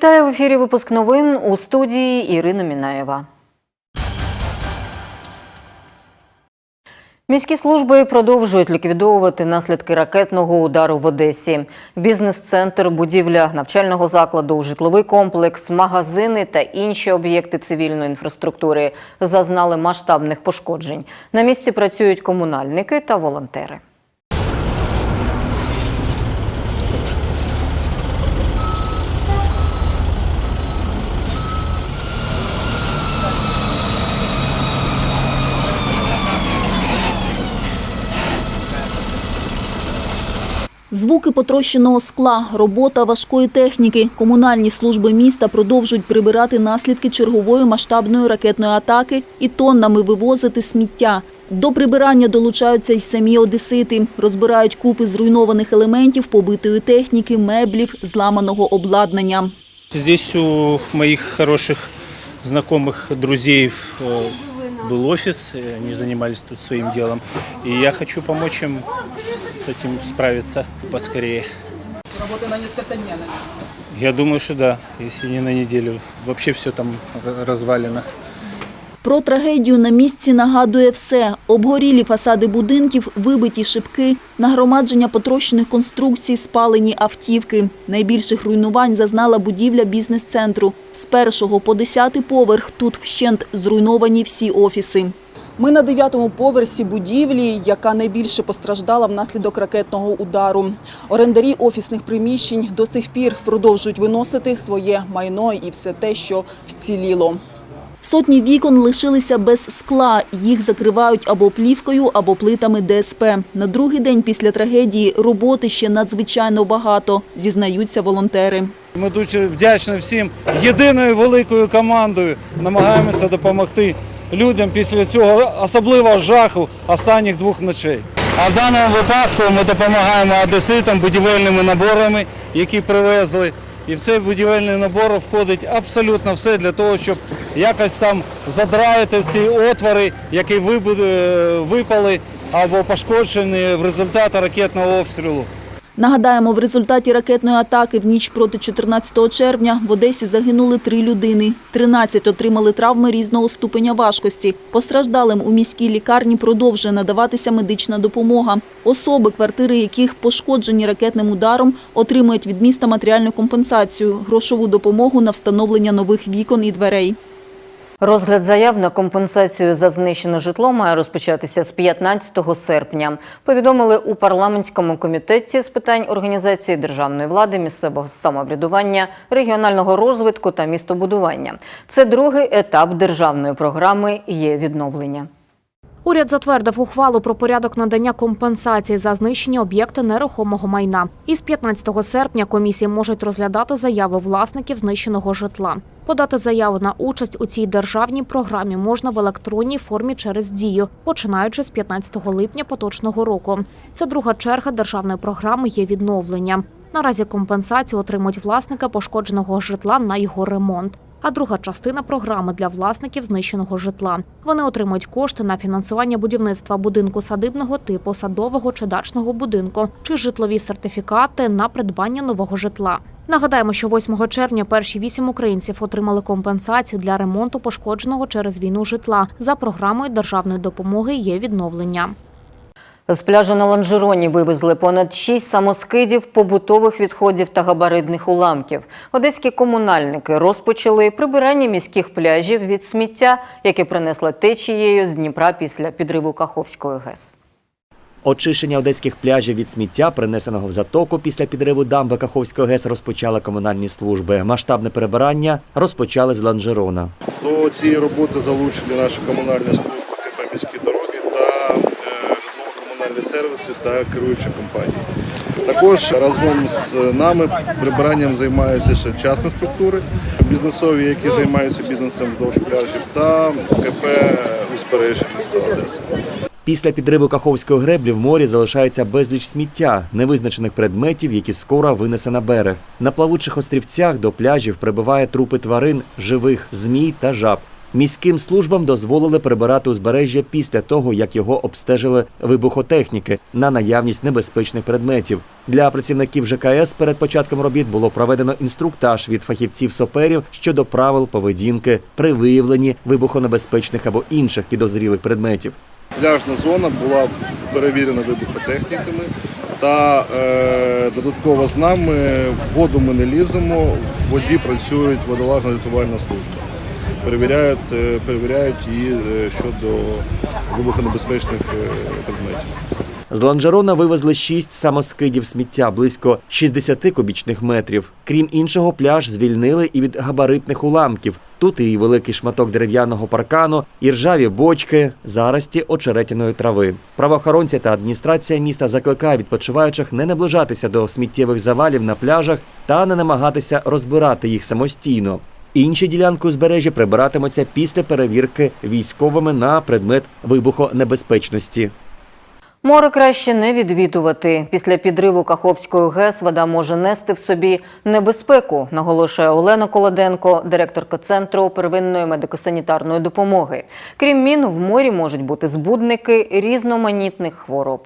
Вітаю в ефірі. Випуск новин у студії Ірина Мінаєва. Міські служби продовжують ліквідовувати наслідки ракетного удару в Одесі. Бізнес-центр, будівля навчального закладу, житловий комплекс, магазини та інші об'єкти цивільної інфраструктури зазнали масштабних пошкоджень. На місці працюють комунальники та волонтери. Звуки потрощеного скла, робота важкої техніки. Комунальні служби міста продовжують прибирати наслідки чергової масштабної ракетної атаки і тоннами вивозити сміття. До прибирання долучаються й самі одесити. Розбирають купи зруйнованих елементів, побитої техніки, меблів, зламаного обладнання. Здесь у моих хороших знакомых друзей э, был офис, они занимались тут своим делом. И я хочу помочь им с этим справиться поскорее. Работа на несколько дней, наверное. Я думаю, что да, если не на неделю. Вообще все там развалено. Про трагедію на місці нагадує все. Обгорілі фасади будинків, вибиті шибки, нагромадження потрощених конструкцій, спалені автівки. Найбільших руйнувань зазнала будівля бізнес-центру. З першого по десятий поверх тут вщент зруйновані всі офіси. Ми на дев'ятому поверсі будівлі, яка найбільше постраждала внаслідок ракетного удару. Орендарі офісних приміщень до сих пір продовжують виносити своє майно і все те, що вціліло. Сотні вікон лишилися без скла. Їх закривають або плівкою, або плитами ДСП. На другий день після трагедії роботи ще надзвичайно багато, зізнаються волонтери. Ми дуже вдячні всім єдиною великою командою. Намагаємося допомогти людям після цього особливого жаху останніх двох ночей. А в даному випадку ми допомагаємо одеситам будівельними наборами, які привезли. І в цей будівельний набор входить абсолютно все для того, щоб якось там задраїти ці отвори, які випали або пошкоджені в результаті ракетного обстрілу. Нагадаємо, в результаті ракетної атаки в ніч проти 14 червня в Одесі загинули три людини. 13 отримали травми різного ступеня важкості. Постраждалим у міській лікарні продовжує надаватися медична допомога. Особи, квартири яких пошкоджені ракетним ударом, отримують від міста матеріальну компенсацію, грошову допомогу на встановлення нових вікон і дверей. Розгляд заяв на компенсацію за знищене житло має розпочатися з 15 серпня. Повідомили у парламентському комітеті з питань організації державної влади, місцевого самоврядування, регіонального розвитку та містобудування. Це другий етап державної програми є відновлення. Уряд затвердив ухвалу про порядок надання компенсації за знищення об'єкта нерухомого майна. Із 15 серпня комісії можуть розглядати заяви власників знищеного житла. Подати заяву на участь у цій державній програмі можна в електронній формі через дію, починаючи з 15 липня поточного року. Це друга черга державної програми є відновлення. Наразі компенсацію отримують власники пошкодженого житла на його ремонт. А друга частина програми для власників знищеного житла. Вони отримують кошти на фінансування будівництва будинку садибного типу, садового чи дачного будинку, чи житлові сертифікати на придбання нового житла. Нагадаємо, що 8 червня перші вісім українців отримали компенсацію для ремонту пошкодженого через війну житла за програмою державної допомоги є відновлення. З пляжу на Ланжероні вивезли понад 6 самоскидів, побутових відходів та габаритних уламків. Одеські комунальники розпочали прибирання міських пляжів від сміття, яке принесла течією з Дніпра після підриву Каховської ГЕС. Очищення одеських пляжів від сміття, принесеного в затоку після підриву дамби Каховського ГЕС, розпочали комунальні служби. Масштабне прибирання розпочали з Ланжерона. До цієї роботи залучені наші комунальні служби КП міські дороги та е, житлово-комунальні та керуючі компанії. Також разом з нами прибиранням займаються ще частні структури, бізнесові, які займаються бізнесом вздовж пляжів, та КП узбережжя міста Одеси. Після підриву Каховської греблі в морі залишається безліч сміття, невизначених предметів, які скоро винесе на берег. На плавучих острівцях до пляжів прибиває трупи тварин, живих, змій та жаб. Міським службам дозволили прибирати узбережжя після того, як його обстежили вибухотехніки на наявність небезпечних предметів. Для працівників ЖКС перед початком робіт було проведено інструктаж від фахівців-соперів щодо правил поведінки при виявленні вибухонебезпечних або інших підозрілих предметів. Пляжна зона була перевірена вибухотехніками та е, додатково з нами в воду ми не ліземо, в воді працюють водолазна рятувальна служба. Перевіряють, е, перевіряють її е, щодо вибухонебезпечних е, предметів. З Ланжерона вивезли шість самоскидів сміття близько 60 кубічних метрів. Крім іншого, пляж звільнили і від габаритних уламків. Тут і великий шматок дерев'яного паркану, і ржаві бочки, зарості очеретяної трави. Правоохоронці та адміністрація міста закликає відпочиваючих не наближатися до сміттєвих завалів на пляжах та не намагатися розбирати їх самостійно. Інші ділянки узбережжя прибиратимуться після перевірки військовими на предмет вибухонебезпечності. Море краще не відвідувати. Після підриву Каховської ГЕС вода може нести в собі небезпеку, наголошує Олена Колоденко, директорка Центру первинної медико-санітарної допомоги. Крім мін, в морі можуть бути збудники різноманітних хвороб.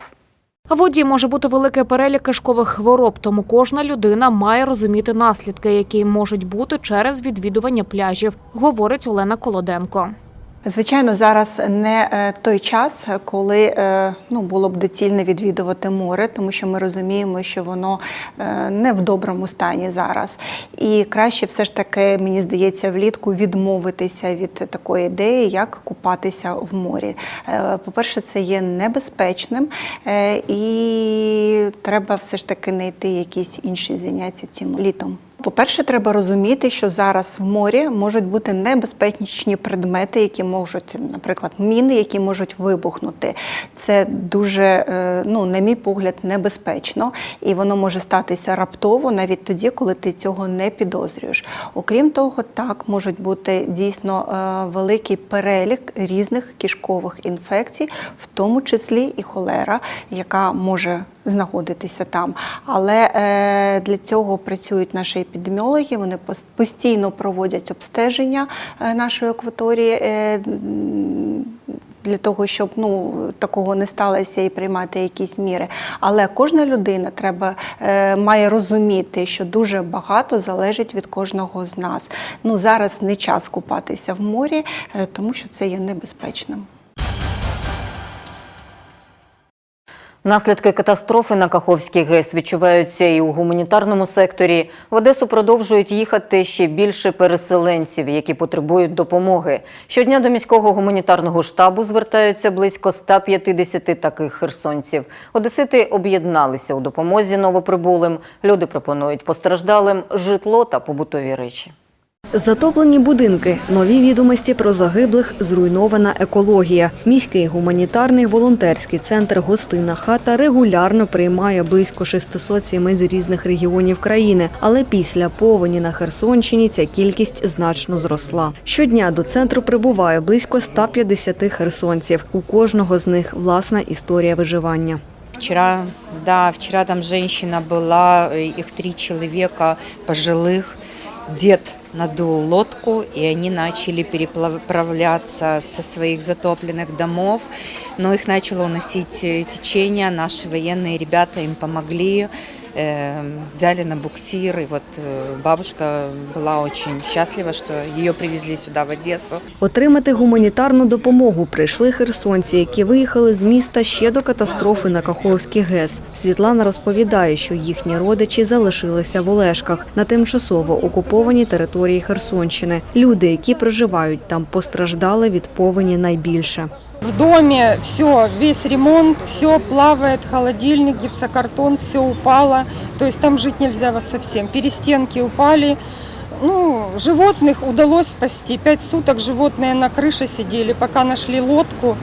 Воді може бути великий перелік кишкових хвороб, тому кожна людина має розуміти наслідки, які можуть бути через відвідування пляжів, говорить Олена Колоденко. Звичайно, зараз не е, той час, коли е, ну, було б доцільно відвідувати море, тому що ми розуміємо, що воно е, не в доброму стані зараз. І краще все ж таки, мені здається, влітку відмовитися від такої ідеї, як купатися в морі. По-перше, це є небезпечним, і треба все ж таки знайти якісь інші заняття цим літом. По-перше, треба розуміти, що зараз в морі можуть бути небезпечні предмети, які можуть, наприклад, міни, які можуть вибухнути. Це дуже, е, ну, на мій погляд, небезпечно, і воно може статися раптово, навіть тоді, коли ти цього не підозрюєш. Окрім того, так можуть бути дійсно е, великий перелік різних кишкових інфекцій, в тому числі і холера, яка може знаходитися там. Але е, для цього працюють наші епідеміологи, вони постійно проводять обстеження е, нашої акваторії. е, Для того, щоб ну, такого не сталося і приймати якісь міри. Але кожна людина треба, е, має розуміти, що дуже багато залежить від кожного з нас. Ну, зараз не час купатися в морі, тому що це є небезпечним. Наслідки катастрофи на Каховській ГЕС відчуваються і у гуманітарному секторі. В Одесу продовжують їхати ще більше переселенців, які потребують допомоги. Щодня до міського гуманітарного штабу звертаються близько 150 таких херсонців. Одесити об'єдналися у допомозі новоприбулим. Люди пропонують постраждалим житло та побутові речі. Затоплені будинки, нові відомості про загиблих, зруйнована екологія. Міський гуманітарний волонтерський центр Гостинна хата регулярно приймає близько 600 сімей з різних регіонів країни. Але після повені на Херсонщині ця кількість значно зросла. Щодня до центру прибуває близько 150 херсонців. У кожного з них власна історія виживання. Вчера, да, вчера там женщина была, э, их три человека пожилых. Дед надул лодку, и они начали переправляться со своих затопленных домов. Но их начало уносить э, течение. Наши военные ребята им помогли, э, взяли на буксир. И вот э, бабушка была очень счастлива, что ее привезли сюда, в Одессу. Отримати гуманітарну допомогу прийшли херсонці, які виїхали з міста ще до катастрофи на Каховській ГЕС. Світлана розповідає, що їхні родичі залишилися в Олешках на тимчасово окупованій території Херсонщини. Люди, які проживають там, постраждали від повені найбільше. В доме все, весь ремонт, все плавает, холодильник, гипсокартон, все упало. То есть там жить нельзя вот совсем. Перестенки упали. Ну, животных удалось спасти. Пять суток животные на крыше сидели, пока нашли лодку.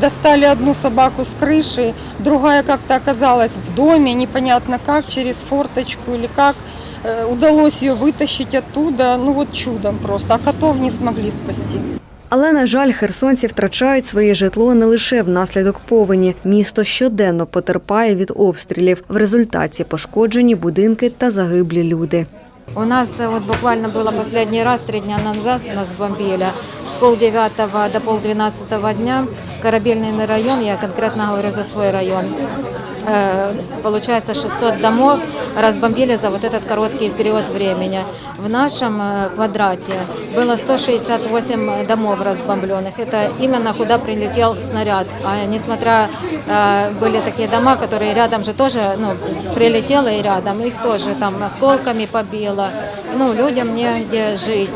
Достали одну собаку с крыши, другая как-то оказалась в доме, непонятно как, через форточку или как. Э, Удалось ее вытащить оттуда, ну вот чудом просто, а котов не смогли спасти. Але, на жаль, херсонці втрачають своє житло не лише внаслідок повені. Місто щоденно потерпає від обстрілів. В результаті пошкоджені будинки та загиблі люди. У нас э, вот буквально было последний раз, три дня назад нас бомбили. С полдевятого до полдвенадцатого дня корабельный район, я конкретно говорю за свой район, э, получается 600 домов разбомбили за вот этот короткий период времени. В нашем э, квадрате было 168 домов разбомбленных. Это именно куда прилетел снаряд. А несмотря э, были такие дома, которые рядом же тоже ну, прилетело и рядом, их тоже там осколками побило. Ну, людям негде жить.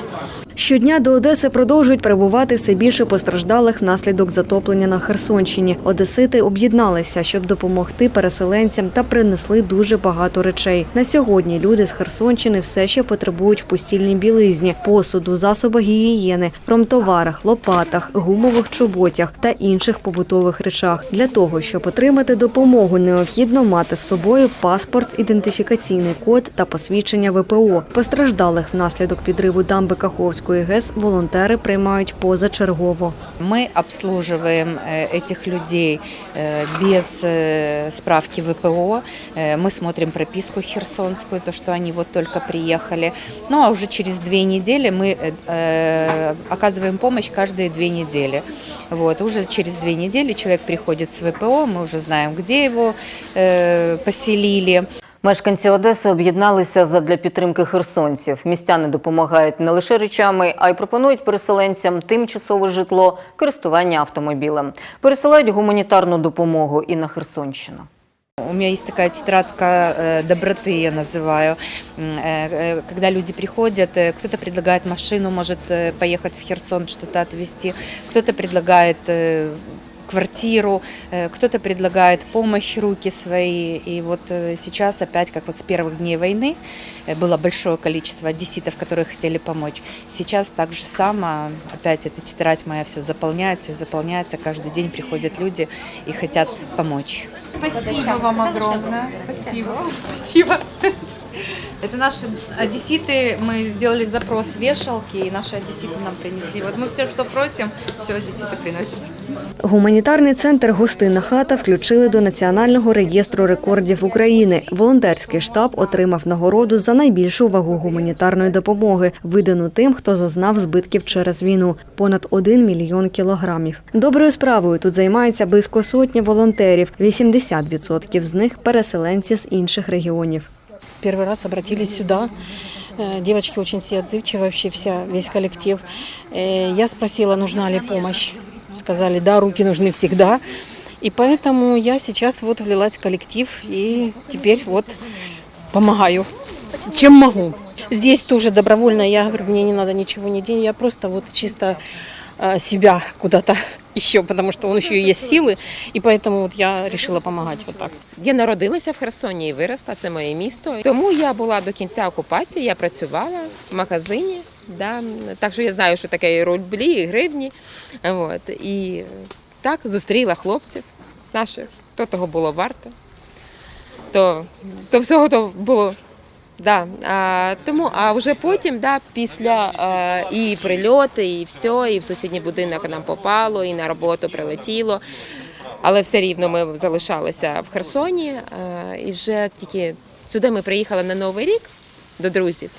Щодня до Одеси продовжують прибувати все більше постраждалих внаслідок затоплення на Херсонщині. Одесити об'єдналися, щоб допомогти переселенцям та принесли дуже багато речей. На сьогодні люди з Херсонщини все ще потребують в постільній білизні, посуду, засобах гігієни, промтоварах, лопатах, гумових чоботях та інших побутових речах. Для того, щоб отримати допомогу, необхідно мати з собою паспорт, ідентифікаційний код та посвідчення ВПО. Постраждалих внаслідок підриву дамби Каховської ГЕС волонтери приймають позачергово. Мы обслуживаем э, этих людей э, без э, справки ВПО. Э, Мы смотрим прописку херсонскую, то, что они вот только приехали. Ну а уже через две недели мы э, э, оказываем помощь каждые две недели. Вот. Уже через две недели человек приходит с ВПО, мы уже знаем, где его э, поселили. Мешканці Одеси об'єдналися задля підтримки херсонців. Містяни допомагають не лише речами, а й пропонують переселенцям тимчасове житло, користування автомобілем. Пересилають гуманітарну допомогу і на Херсонщину. У меня есть такая тетрадка э, доброты, я называю. М, э, э, Когда люди приходят, э, кто-то предлагает машину, может э, поехать в Херсон, что-то отвезти, кто-то предлагает э, квартиру, э, кто-то предлагает помощь, руки свои. И вот э, сейчас опять, как вот с первых дней войны, э, было большое количество одесситов, которые хотели помочь. Сейчас так же само, опять эта тетрадь моя все заполняется и заполняется. Каждый день приходят люди и хотят помочь. Спасибо вам огромное. Спасибо. Спасибо. Это наши одесситы. Мы сделали запрос вешалки, и наши одесситы нам принесли. Вот мы все, что просим, все одесситы приносят. Гуманітарний центр Гостинна хата включили до Національного реєстру рекордів України. Волонтерський штаб отримав нагороду за найбільшу вагу гуманітарної допомоги, видану тим, хто зазнав збитків через війну понад 1 мільйон кілограмів. Доброю справою тут займаються близько сотні волонтерів. 80% з них переселенці з інших регіонів. Первый раз обратились сюда. Э, Девочки очень все отзывчивые, вообще вся, весь коллектив. Э, Я спросила, нужна ли помощь. Сказали, да, руки нужны всегда. И поэтому я сейчас вот влилась в коллектив и теперь вот помогаю, чем могу. Здесь тоже добровольно, я говорю, мне не надо ничего не делать, я просто вот чисто э, себя куда-то еще, потому что он еще есть силы, и поэтому вот я решила помогать вот так. Я народилася в Херсоні і виросла, це моє місто. Тому я була до кінця окупації, я працювала в магазині. Да. Так що я знаю, що таке і рублі, і гривні. От. І так зустріла хлопців наших, то того було варто. То, то всього то було. Да. А, тому, а вже потім, да, після а, і прильоти, і все, і в сусідній будинок нам попало, і на роботу прилетіло. Але все рівно ми залишалися в Херсоні. е, І вже тільки сюди ми приїхали на Новий рік до друзів.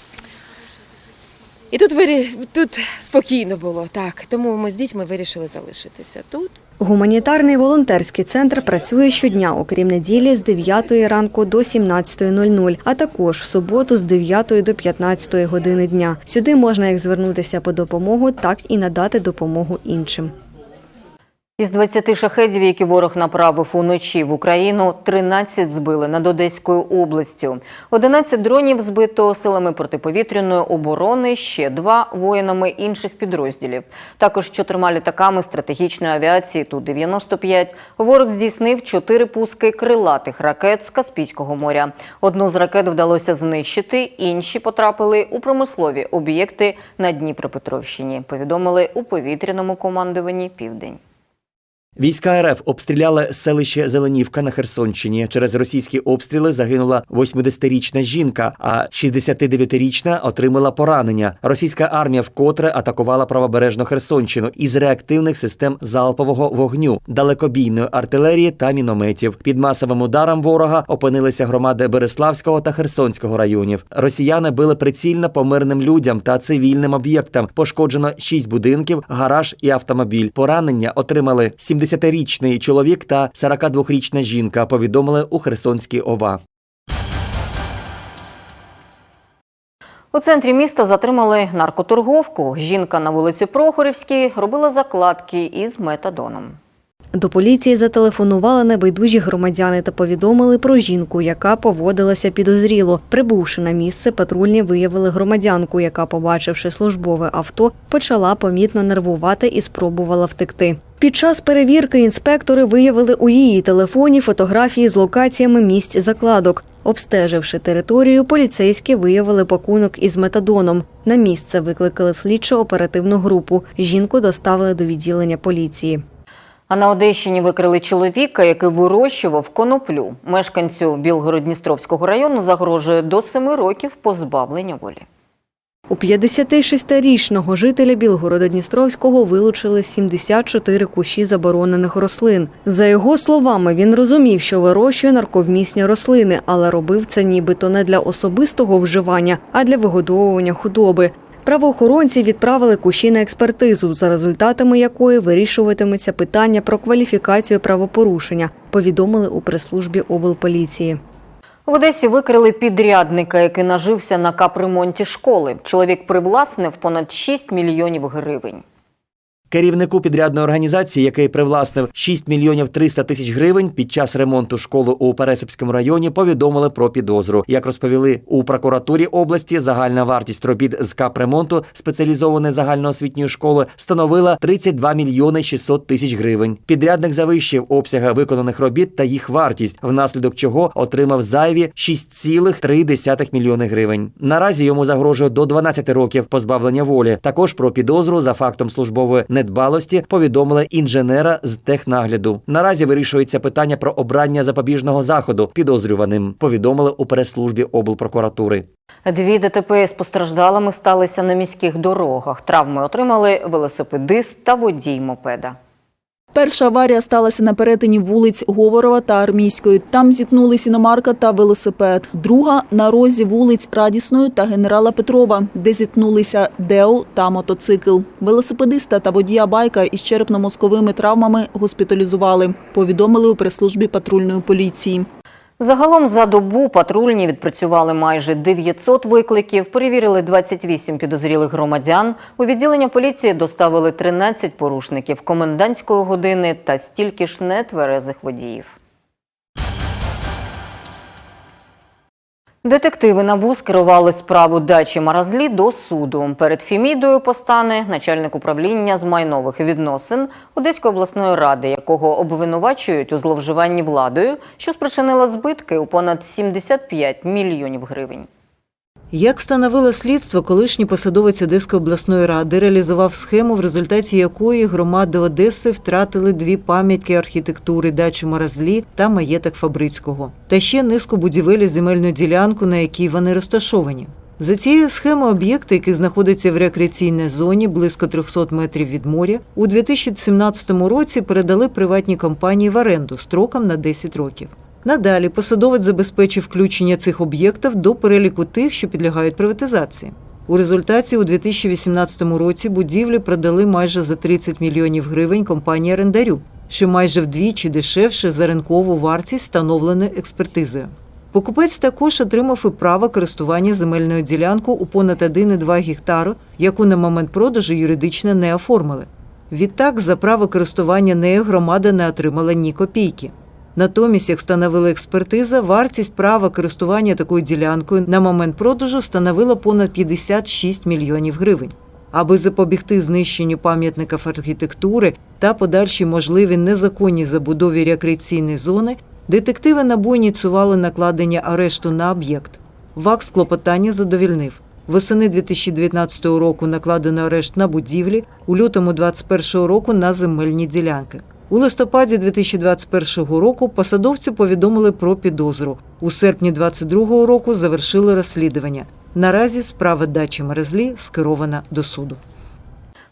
І тут вирі... тут спокійно було, так. Тому ми з дітьми вирішили залишитися тут. Гуманітарний волонтерський центр працює щодня, окрім неділі, з 9 ранку до 17.00, а також в суботу з 9 до 15 години дня. Сюди можна як звернутися по допомогу, так і надати допомогу іншим. Із 20 шахедів, які ворог направив уночі в Україну, 13 збили над Одеською областю. 11 дронів збито силами протиповітряної оборони, ще два воїнами інших підрозділів. Також чотирма літаками стратегічної авіації Ту-95 ворог здійснив чотири пуски крилатих ракет з Каспійського моря. Одну з ракет вдалося знищити, інші потрапили у промислові об'єкти на Дніпропетровщині, повідомили у повітряному командуванні «Південь». Війська РФ обстріляли селище Зеленівка на Херсонщині. Через російські обстріли загинула 80-річна жінка, а 69-річна отримала поранення. Російська армія вкотре атакувала правобережну Херсонщину із реактивних систем залпового вогню, далекобійної артилерії та мінометів. Під масовим ударом ворога опинилися громади Береславського та Херсонського районів. Росіяни били прицільно по мирним людям та цивільним об'єктам. Пошкоджено 6 будинків, гараж і автомобіль. Поранення отримали 70-річний чоловік та 42-річна жінка. Повідомили у Херсонській ОВА. У центрі міста затримали наркоторговку. Жінка на вулиці Прохорівській робила закладки із метадоном. До поліції зателефонували небайдужі громадяни та повідомили про жінку, яка поводилася підозріло. Прибувши на місце, патрульні виявили громадянку, яка, побачивши службове авто, почала помітно нервувати і спробувала втекти. Під час перевірки інспектори виявили у її телефоні фотографії з локаціями місць закладок. Обстеживши територію, поліцейські виявили пакунок із метадоном. На місце викликали слідчо-оперативну групу. Жінку доставили до відділення поліції. А на Одещині викрили чоловіка, який вирощував коноплю. Мешканцю Білгород-Дністровського району загрожує до семи років позбавлення волі. У 56-річного жителя Білгорода-Дністровського вилучили 74 кущі заборонених рослин. За його словами, він розумів, що вирощує нарковмісні рослини, але робив це нібито не для особистого вживання, а для вигодовування худоби. Правоохоронці відправили кущі на експертизу, за результатами якої вирішуватиметься питання про кваліфікацію правопорушення, повідомили у прес-службі облполіції. В Одесі викрили підрядника, який нажився на капремонті школи. Чоловік привласнив понад 6 мільйонів гривень. Керівнику підрядної організації, який привласнив 6 мільйонів 300 тисяч гривень під час ремонту школи у Пересипському районі, повідомили про підозру. Як розповіли у прокуратурі області, загальна вартість робіт з капремонту спеціалізованої загальноосвітньої школи становила 32 мільйони 600 тисяч гривень. Підрядник завищив обсяги виконаних робіт та їх вартість, внаслідок чого отримав зайві 6,3 мільйони гривень. Наразі йому загрожує до 12 років позбавлення волі. Також про підозру за фактом службової недбалості повідомили інженера з технагляду. Наразі вирішується питання про обрання запобіжного заходу підозрюваним. Повідомили у прес-службі облпрокуратури. Дві ДТП з постраждалими сталися на міських дорогах. Травми отримали велосипедист та водій мопеда. Перша аварія сталася на перетині вулиць Говорова та Армійської. Там зіткнулись іномарка та велосипед. Друга – на розі вулиць Радісної та Генерала Петрова, де зіткнулися Део та мотоцикл. Велосипедиста та водія байка із черепно-мозковими травмами госпіталізували, повідомили у прес-службі патрульної поліції. Загалом за добу патрульні відпрацювали майже 900 викликів, перевірили 28 підозрілих громадян. У відділення поліції доставили 13 порушників комендантської години та стільки ж нетверезих водіїв. Детективи НАБУ скерували справу дачі Маразлі до суду. Перед Фімідою постане начальник управління з майнових відносин Одеської обласної ради, якого обвинувачують у зловживанні владою, що спричинила збитки у понад 75 мільйонів гривень. Як встановило слідство, колишній посадовець Одеської обласної ради реалізував схему, в результаті якої громади Одеси втратили дві пам'ятки архітектури дачу Маразлі та маєток Фабрицького, та ще низку будівель земельну ділянку, на якій вони розташовані. За цією схемою об'єкти, які знаходяться в рекреаційній зоні близько 300 метрів від моря, у 2017 році передали приватній компанії в оренду строком на 10 років. Надалі посадовець забезпечив включення цих об'єктів до переліку тих, що підлягають приватизації. У результаті у 2018 році будівлі продали майже за 30 мільйонів гривень компанії орендарю, що майже вдвічі дешевше за ринкову вартість, встановлену експертизою. Покупець також отримав і право користування земельною ділянкою у понад 1,2 гектару, яку на момент продажу юридично не оформили. Відтак, за право користування нею громада не отримала ні копійки. Натомість, як встановила експертиза, вартість права користування такою ділянкою на момент продажу становила понад 56 мільйонів гривень. Аби запобігти знищенню пам'ятників архітектури та подальшій можливій незаконній забудові рекреаційної зони, детективи НАБУ ініціювали накладення арешту на об'єкт. ВАКС клопотання задовільнив. Восени 2019 року накладено арешт на будівлі, у лютому 2021 року на земельні ділянки. У листопаді 2021 року посадовцю повідомили про підозру. У серпні 2022 року завершили розслідування. Наразі справа дачі мерезлі скерована до суду.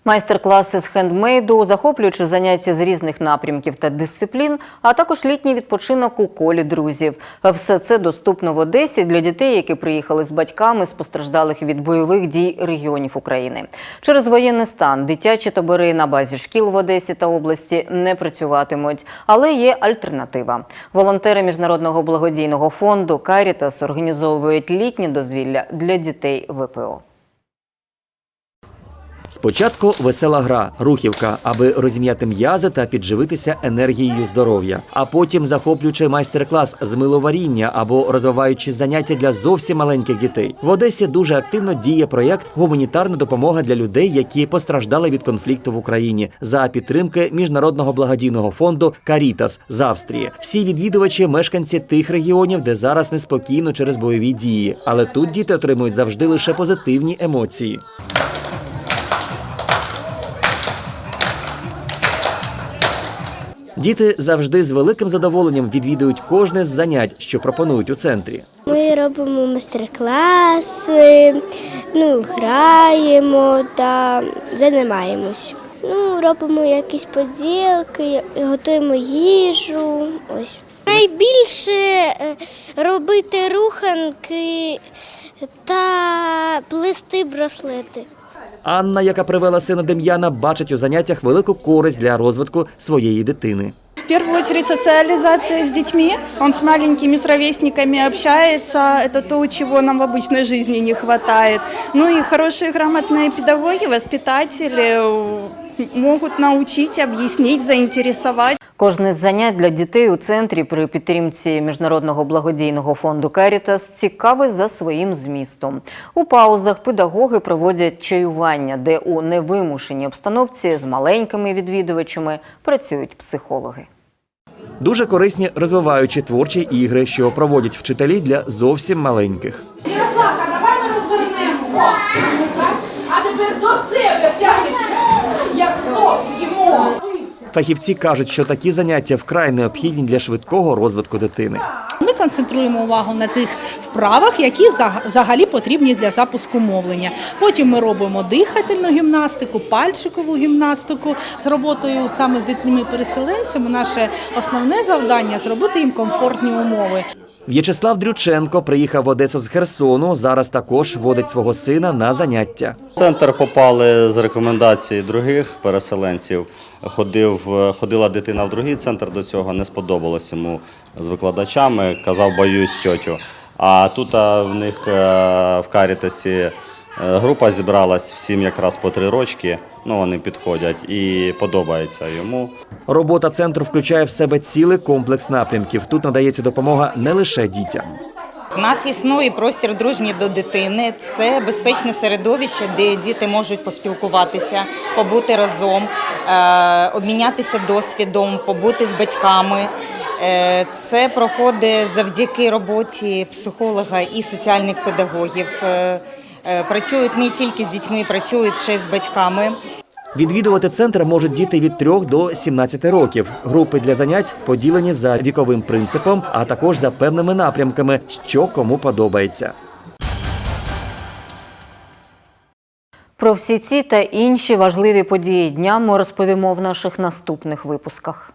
Майстер-класи з хендмейду, захоплюючи заняття з різних напрямків та дисциплін, а також літній відпочинок у колі друзів. Все це доступно в Одесі для дітей, які приїхали з батьками з постраждалих від бойових дій регіонів України. Через воєнний стан дитячі табори на базі шкіл в Одесі та області не працюватимуть, але є альтернатива. Волонтери міжнародного благодійного фонду Карітас організовують літні дозвілля для дітей ВПО. Спочатку весела гра, рухівка, аби розім'яти м'язи та підживитися енергією здоров'я. А потім захоплюючий майстер-клас з миловаріння або розвиваючи заняття для зовсім маленьких дітей. В Одесі дуже активно діє проєкт Гуманітарна допомога для людей, які постраждали від конфлікту в Україні за підтримки міжнародного благодійного фонду Карітас з Австрії. Всі відвідувачі мешканці тих регіонів, де зараз неспокійно через бойові дії. Але тут діти отримують завжди лише позитивні емоції. Діти завжди з великим задоволенням відвідують кожне з занять, що пропонують у центрі. Ми робимо майстер-класи, ну, граємо та займаємось. Ну, робимо якісь поділки, готуємо їжу. Ось. Найбільше е, робити руханки та плести браслети. Анна, яка привела сина Дем'яна, бачить у заняттях велику користь для розвитку своєї дитини. В первую очередь социализация с детьми. Он с маленькими, с ровесниками общается. Это то, чего нам в обычной жизни не хватает. Ну и хорошие, грамотные педагоги, воспитатели э, могут научить, объяснить, заинтересовать. Кожне з занять для дітей у центрі при підтримці міжнародного благодійного фонду Карітас цікавий за своїм змістом. У паузах педагоги проводять чаювання, де у невимушеній обстановці з маленькими відвідувачами працюють психологи. Дуже корисні розвиваючі творчі ігри, що проводять вчителі для зовсім маленьких. А тепер до себе втягніть, як сок їмо. Фахівці кажуть, що такі заняття вкрай необхідні для швидкого розвитку дитини. Ми концентруємо увагу на тих вправах, які заг- взагалі потрібні для запуску мовлення. Потім ми робимо дихательну гімнастику, пальчикову гімнастику. З роботою саме з дітьми-переселенцями наше основне завдання зробити їм комфортні умови. В'ячеслав Дрюченко приїхав в Одесу з Херсону. Зараз також водить свого сина на заняття. Центр попали з рекомендацій других переселенців. Ходив, ходила дитина в другий центр до цього, не сподобалось йому з викладачами, казав, боюсь тьотю. А тут а, в них е, в Карітасі група зібралась всім якраз по три рочки. Ну, вони підходять і подобається йому. Робота центру включає в себе цілий комплекс напрямків. Тут надається допомога не лише дітям. У нас існує простір дружній до дитини. Це безпечне середовище, де діти можуть поспілкуватися, побути разом, е, обмінятися досвідом, побути з батьками. Е, Це проходить завдяки роботі психолога і соціальних педагогів. Е, Працюють не тільки з дітьми, працюють ще з батьками. Відвідувати центр можуть діти від 3 до 17 років. Групи для занять поділені за віковим принципом, а також за певними напрямками, що кому подобається. Про всі ці та інші важливі події дня ми розповімо в наших наступних випусках.